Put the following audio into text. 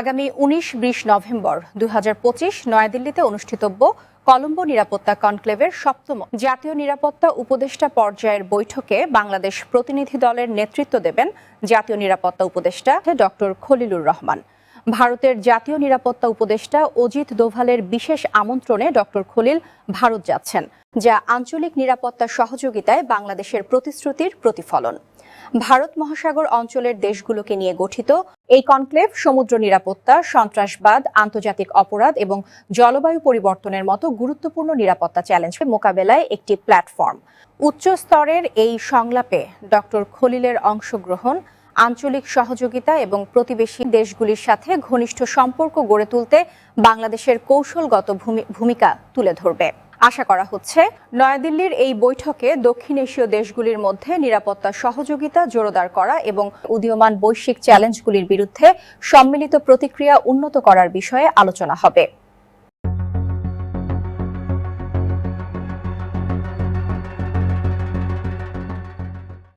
আগামী উনিশ বিশ নভেম্বর দু হাজার পঁচিশ নয়াদিল্লিতে অনুষ্ঠিতব্য কলম্বো নিরাপত্তা কনক্লেভের সপ্তম জাতীয় নিরাপত্তা উপদেষ্টা পর্যায়ের বৈঠকে বাংলাদেশ প্রতিনিধি দলের নেতৃত্ব দেবেন জাতীয় নিরাপত্তা উপদেষ্টা ডক্টর খলিলুর রহমান। ভারতের জাতীয় নিরাপত্তা উপদেষ্টা অজিত দোভালের বিশেষ আমন্ত্রণে ডক্টর খলিল ভারত যাচ্ছেন, যা আঞ্চলিক নিরাপত্তা সহযোগিতায় বাংলাদেশের প্রতিশ্রুতির প্রতিফলন। ভারত মহাসাগর অঞ্চলের দেশগুলোকে নিয়ে গঠিত। এই কনক্লেভ, সমুদ্র নিরাপত্তা, সন্ত্রাসবাদ, আন্তর্জাতিক অপরাধ এবং জলবায়ু পরিবর্তনের মতো গুরুত্বপূর্ণ নিরাপত্তা চ্যালেঞ্জ মোকাবেলায় একটি প্ল্যাটফর্ম। উচ্চ স্তরের এই সংলাপে ডক্টর খলিলের অংশগ্রহণ, আঞ্চলিক সহযোগিতা এবং প্রতিবেশী দেশগুলির সাথে ঘনিষ্ঠ সম্পর্ক গড়ে তুলতে বাংলাদেশের কৌশলগত ভূমি- ভূমিকা তুলে ধরবে। আশা করা হচ্ছে। নয়াদিল্লির এই বৈঠকে দক্ষিণ এশীয় দেশগুলির মধ্যে নিরাপত্তা, সহযোগিতা জোরদার করা এবং উদীয়মান বৈশ্বিক চ্যালেঞ্জগুলির বিরুদ্ধে সম্মিলিত প্রতিক্রিয়া উন্নত করার বিষয়ে আলোচনা হবে।